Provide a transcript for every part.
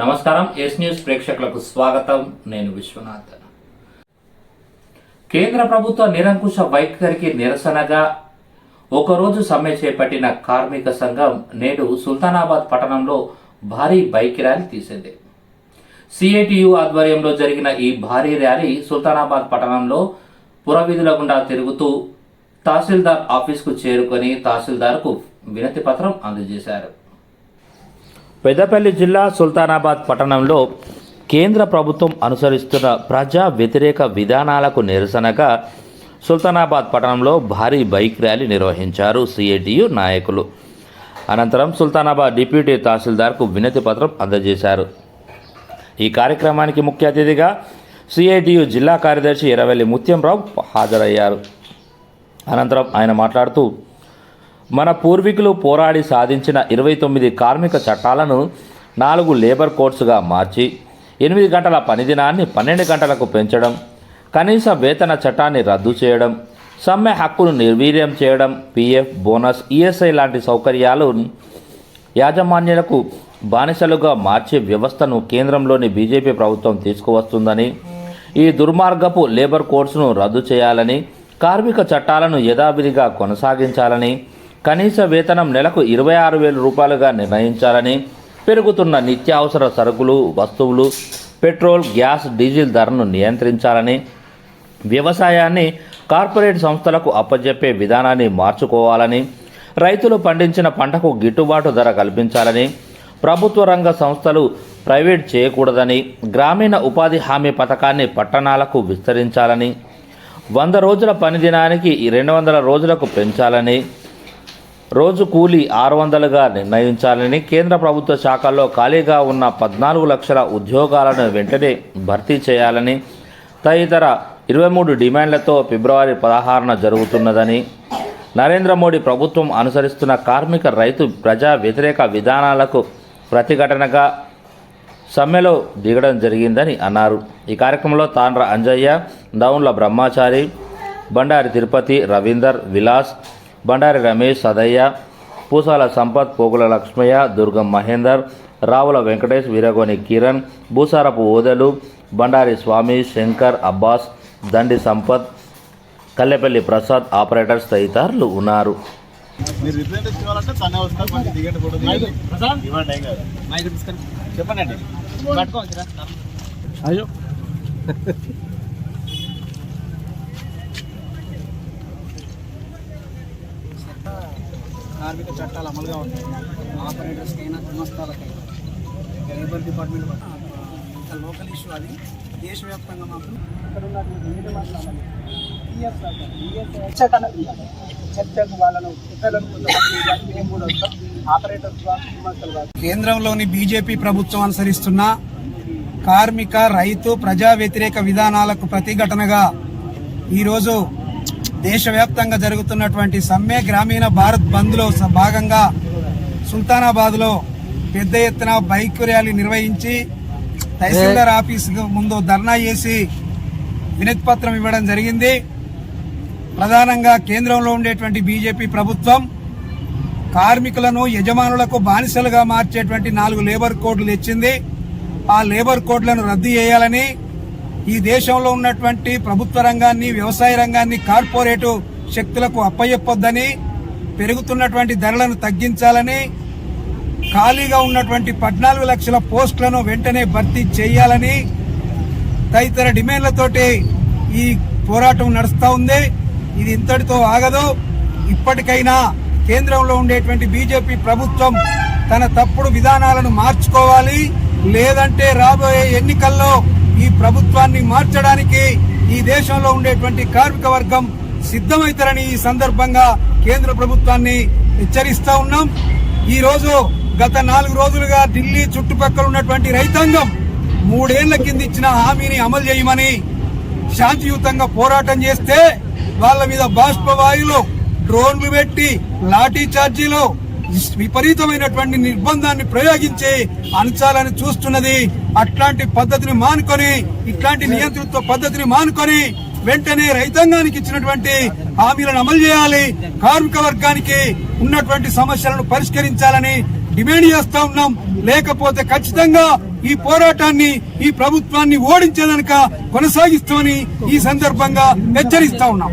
నమస్కారం. Yes news ప్రేక్షకులకు స్వాగతం. నేను విశ్వనాథ్. కేంద్ర ప్రభుత్వ నిరంకుశ వైఖరికి నిరసనగా ఒకరోజు సమ్మె చేపట్టిన కార్మిక సంఘం నేడు సుల్తానాబాద్ పట్టణంలో భారీ బైక్ ర్యాలీ తీసింది. సిఐటియు ఆధ్వర్యంలో జరిగిన ఈ భారీ ర్యాలీ సుల్తానాబాద్ పట్టణంలో పురవీధుల గుండా తిరుగుతూ తహసీల్దార్ ఆఫీస్కు చేరుకొని తహసీల్దార్కు వినతి పత్రం అందజేశారు. పెద్దపల్లి జిల్లా సుల్తానాబాద్ పట్టణంలో కేంద్ర ప్రభుత్వం అనుసరిస్తున్న ప్రజా వ్యతిరేక విధానాలకు నిరసనగా సుల్తానాబాద్ పట్టణంలో భారీ బైక్ ర్యాలీ నిర్వహించారు సిఐటియు నాయకులు. అనంతరం సుల్తానాబాద్ డిప్యూటీ తహసీల్దార్కు వినతి పత్రం అందజేశారు. ఈ కార్యక్రమానికి ముఖ్య అతిథిగా సిఐటియు జిల్లా కార్యదర్శి ఎర్రవెల్లి ముత్యంరావు హాజరయ్యారు. అనంతరం ఆయన మాట్లాడుతూ మన పూర్వీకులు పోరాడి సాధించిన ఇరవై తొమ్మిది కార్మిక చట్టాలను నాలుగు లేబర్ కోడ్స్గా మార్చి ఎనిమిది గంటల పనిదినాన్ని పన్నెండు గంటలకు పెంచడం కనీస వేతన చట్టాన్ని రద్దు చేయడం సమ్మె హక్కును నిర్వీర్యం చేయడం పీఎఫ్ బోనస్ ఈఎస్ఐ లాంటి సౌకర్యాలు యాజమాన్యులకు బానిసలుగా మార్చే వ్యవస్థను కేంద్రంలోని బీజేపీ ప్రభుత్వం తీసుకువస్తుందని ఈ దుర్మార్గపు లేబర్ కోడ్స్ను రద్దు చేయాలని కార్మిక చట్టాలను యథావిధిగా కొనసాగించాలని కనీస వేతనం నెలకు ఇరవై ఆరు వేల రూపాయలుగా నిర్ణయించాలని పెరుగుతున్న నిత్యావసర సరుకులు వస్తువులు పెట్రోల్ గ్యాస్ డీజిల్ ధరను నియంత్రించాలని వ్యవసాయాన్ని కార్పొరేట్ సంస్థలకు అప్పజెప్పే విధానాన్ని మార్చుకోవాలని రైతులు పండించిన పంటకు గిట్టుబాటు ధర కల్పించాలని ప్రభుత్వ రంగ సంస్థలు ప్రైవేట్ చేయకూడదని గ్రామీణ ఉపాధి హామీ పథకాన్ని పట్టణాలకు విస్తరించాలని వంద రోజుల పని దినానికి రెండు వందల రోజులకు పెంచాలని రోజు కూలీ ఆరు వందలుగా నిర్ణయించాలని కేంద్ర ప్రభుత్వ శాఖల్లో ఖాళీగా ఉన్న పద్నాలుగు లక్షల ఉద్యోగాలను వెంటనే భర్తీ చేయాలని తదితర ఇరవై మూడు డిమాండ్లతో ఫిబ్రవరి పదహారున జరుగుతున్నదని నరేంద్ర మోడీ ప్రభుత్వం అనుసరిస్తున్న కార్మిక రైతు ప్రజా వ్యతిరేక విధానాలకు ప్రతిఘటనగా సమ్మెలో దిగడం జరిగిందని అన్నారు. ఈ కార్యక్రమంలో తాండ్ర అంజయ్య దౌన్ల బ్రహ్మాచారి బండారి తిరుపతి రవీందర్ విలాస్ బండారి రమేష్ సదయ్య పూసాల సంపత్ పోగుల లక్ష్మయ్య దుర్గం మహేందర్ రావుల వెంకటేష్ వీరగోని కిరణ్ భూసారపు ఓదెలు బండారి స్వామి శంకర్ అబ్బాస్ దండి సంపత్ కల్లెపల్లి ప్రసాద్ ఆపరేటర్స్ తదితరులు ఉన్నారు. మీరు రిప్రజెంటేషన్ ఇవ్వాలంటే తనే వస్తారు మంచి టికెట్ ఫోటో ఇవ్వండి ఏం కాదు. చెప్పండి అయ్యో. కార్మిక చట్టాలు అమలుగా ఉంటాయి ఆపరేటర్స్కి అయినా గుమస్తాలకైనా లేబర్ డిపార్ట్మెంట్ ఇంత లోకల్ ఇష్యూ అది దేశవ్యాప్తంగా మాత్రం ఇక్కడ ఉన్నటువంటి చర్చకు వాళ్ళను ఆపరేటర్స్ కేంద్రంలోని బీజేపీ ప్రభుత్వం అనుసరిస్తున్న కార్మిక రైతు ప్రజా వ్యతిరేక విధానాలకు ప్రతిఘటనగా ఈరోజు దేశవ్యాప్తంగా జరుగుతున్నటువంటి సమ్మె గ్రామీణ భారత్ బంద్లో స- భాగంగా సుల్తానాబాద్లో పెద్ద ఎత్తున బైక్ ర్యాలీ నిర్వహించి తహసీల్దార్ ఆఫీస్ ముందు ధర్నా చేసి వినతి పత్రం ఇవ్వడం జరిగింది. ప్రధానంగా కేంద్రంలో ఉండేటువంటి బీజేపీ ప్రభుత్వం కార్మికులను యజమానులకు బానిసలుగా మార్చేటువంటి నాలుగు లేబర్ కోడ్లు తెచ్చింది. ఆ లేబర్ కోడ్లను రద్దు చేయాలని ఈ దేశంలో ఉన్నటువంటి ప్రభుత్వ రంగాన్ని వ్యవసాయ రంగాన్ని కార్పొరేటు శక్తులకు అప్పయ్యొద్దని పెరుగుతున్నటువంటి ధరలను తగ్గించాలని ఖాళీగా ఉన్నటువంటి పద్నాలుగు లక్షల పోస్టులను వెంటనే భర్తీ చేయాలని తదితర డిమాండ్లతోటి ఈ పోరాటం నడుస్తూ ఉంది. ఇది ఇంతటితో ఆగదు. ఇప్పటికైనా కేంద్రంలో ఉండేటువంటి బీజేపీ ప్రభుత్వం తన తప్పుడు విధానాలను మార్చుకోవాలి. లేదంటే రాబోయే ఎన్నికల్లో ఈ ప్రభుత్వాన్ని మార్చడానికి ఈ దేశంలో ఉండేటువంటి కార్మిక వర్గం సిద్ధమైతారని ఈ సందర్భంగా కేంద్ర ప్రభుత్వాన్ని హెచ్చరిస్తా ఉన్నాం. ఈ రోజు గత నాలుగు రోజులుగా ఢిల్లీ చుట్టుపక్కల ఉన్నటువంటి రైతాంగం మూడేళ్ళ కింద ఇచ్చిన హామీని అమలు చేయమని శాంతియుతంగా పోరాటం చేస్తే వాళ్ళ మీద బాష్పవాయులు డ్రోన్లు పెట్టి లాఠీ చార్జీలు విపరీతమైనటువంటి నిర్బంధాన్ని ప్రయోగించి అంచాలని చూస్తున్నది. అట్లాంటి పద్ధతిని మానుకొని ఇట్లాంటి నియంత్రిత్వ పద్ధతిని మానుకొని వెంటనే రైతాంగానికి ఇచ్చినటువంటి హామీలను అమలు చేయాలి. కార్మిక వర్గానికి ఉన్నటువంటి సమస్యలను పరిష్కరించాలని డిమాండ్ చేస్తా ఉన్నాం. లేకపోతే ఖచ్చితంగా ఈ పోరాటాన్ని ఈ ప్రభుత్వాన్ని ఓడించేదనక కొనసాగిస్తామని ఈ సందర్భంగా హెచ్చరిస్తా ఉన్నాం.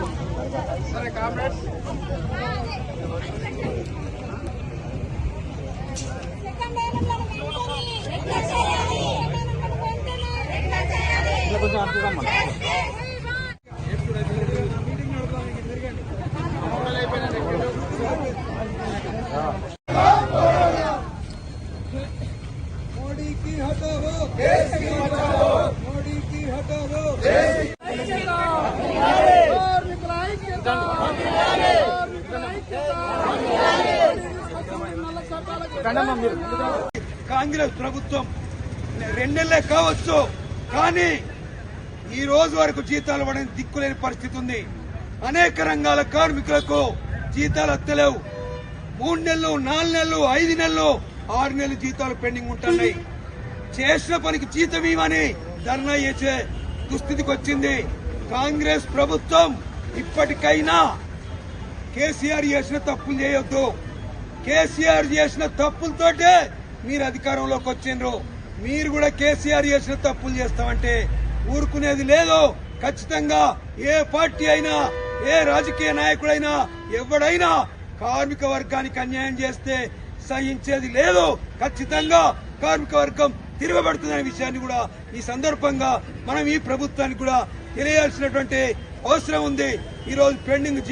సెకండ్ హ్యాండ్ మనం వెంటనే ఎట్లా చేయాలి మనం వెంటనే ఎట్లా చేయాలి కొంచెం అర్థమమ్మా మోడీ కి హటావో దేశ్ కి బచావో కాంగ్రెస్ ప్రభుత్వం రెండేళ్ళే కావచ్చు కానీ ఈ రోజు వరకు జీతాలు పడని దిక్కులేని పరిస్థితి ఉంది. అనేక రంగాల కార్మికులకు జీతాలు అత్తలేవు మూడు నెలలు నాలుగు నెలలు ఐదు నెలలు ఆరు నెలలు జీతాలు పెండింగ్ ఉంటున్నాయి. చేసిన పనికి జీతం ఇవ్వని ధర్నా చేసే దుస్థితికి వచ్చింది. కాంగ్రెస్ ప్రభుత్వం ఇప్పటికైనా కేసీఆర్ చేసిన తప్పులు చేయొద్దు. కేసీఆర్ చేసిన తప్పులతోటే మీరు అధికారంలోకి వచ్చిండ్రు. మీరు కూడా కేసీఆర్ చేసిన తప్పులు చేస్తామంటే ఊరుకునేది లేదు. ఖచ్చితంగా ఏ పార్టీ అయినా ఏ రాజకీయ నాయకుడైనా ఎవడైనా కార్మిక వర్గానికి అన్యాయం చేస్తే సహించేది లేదు. ఖచ్చితంగా కార్మిక వర్గం తిరగబడుతుందనే విషయాన్ని కూడా ఈ సందర్భంగా మనం ఈ ప్రభుత్వానికి కూడా తెలియాల్సినటువంటి అవసరం ఉంది. ఈ రోజు పెండింగ్ జీ